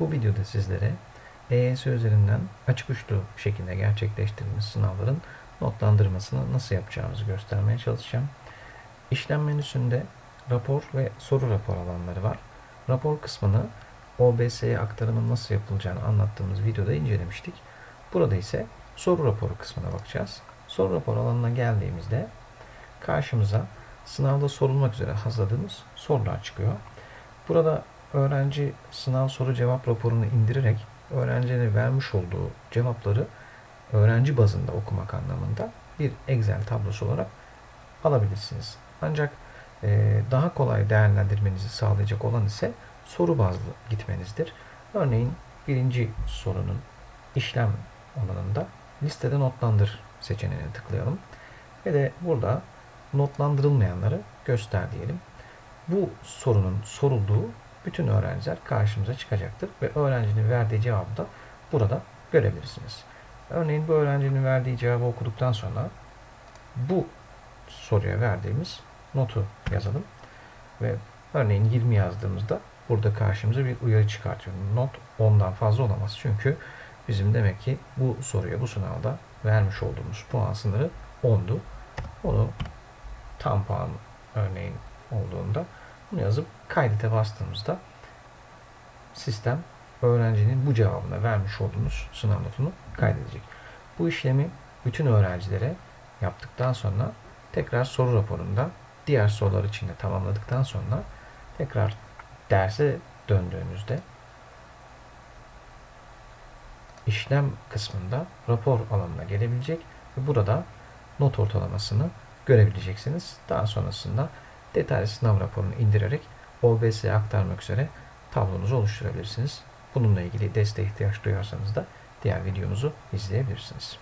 Bu videoda sizlere EYS üzerinden açık uçlu şekilde gerçekleştirilmiş sınavların notlandırmasını nasıl yapacağımızı göstermeye çalışacağım. İşlem menüsünde rapor ve soru rapor alanları var. Rapor kısmını OBS'ye aktarımın nasıl yapılacağını anlattığımız videoda incelemiştik. Burada ise soru raporu kısmına bakacağız. Soru rapor alanına geldiğimizde karşımıza sınavda sorulmak üzere hazırladığımız sorular çıkıyor. Burada öğrenci sınav soru cevap raporunu indirerek öğrencinin vermiş olduğu cevapları öğrenci bazında okumak anlamında bir Excel tablosu olarak alabilirsiniz. Ancak e, daha kolay değerlendirmenizi sağlayacak olan ise soru bazlı gitmenizdir. Örneğin birinci sorunun işlem alanında listede notlandır seçeneğine tıklayalım. Ve de burada notlandırılmayanları göster diyelim. Bu sorunun sorulduğu bütün öğrenciler karşımıza çıkacaktır ve öğrencinin verdiği cevabı da burada görebilirsiniz. Örneğin bu öğrencinin verdiği cevabı okuduktan sonra bu soruya verdiğimiz notu yazalım ve örneğin 20 yazdığımızda burada karşımıza bir uyarı çıkartıyor. Not 10'dan fazla olamaz. Çünkü bizim demek ki bu soruya bu sınavda vermiş olduğumuz puan sınırı 10'du. Onu tam puan örneğin olduğunda bunu yazıp kaydete bastığımızda sistem öğrencinin bu cevabına vermiş olduğumuz sınav notunu kaydedecek. Bu işlemi bütün öğrencilere yaptıktan sonra tekrar soru raporunda diğer sorular için de tamamladıktan sonra tekrar derse döndüğünüzde işlem kısmında rapor alanına gelebilecek ve burada not ortalamasını görebileceksiniz. Daha sonrasında detaylı sınav raporunu indirerek OBS'ye aktarmak üzere tablonuzu oluşturabilirsiniz. Bununla ilgili desteğe ihtiyaç duyarsanız da diğer videomuzu izleyebilirsiniz.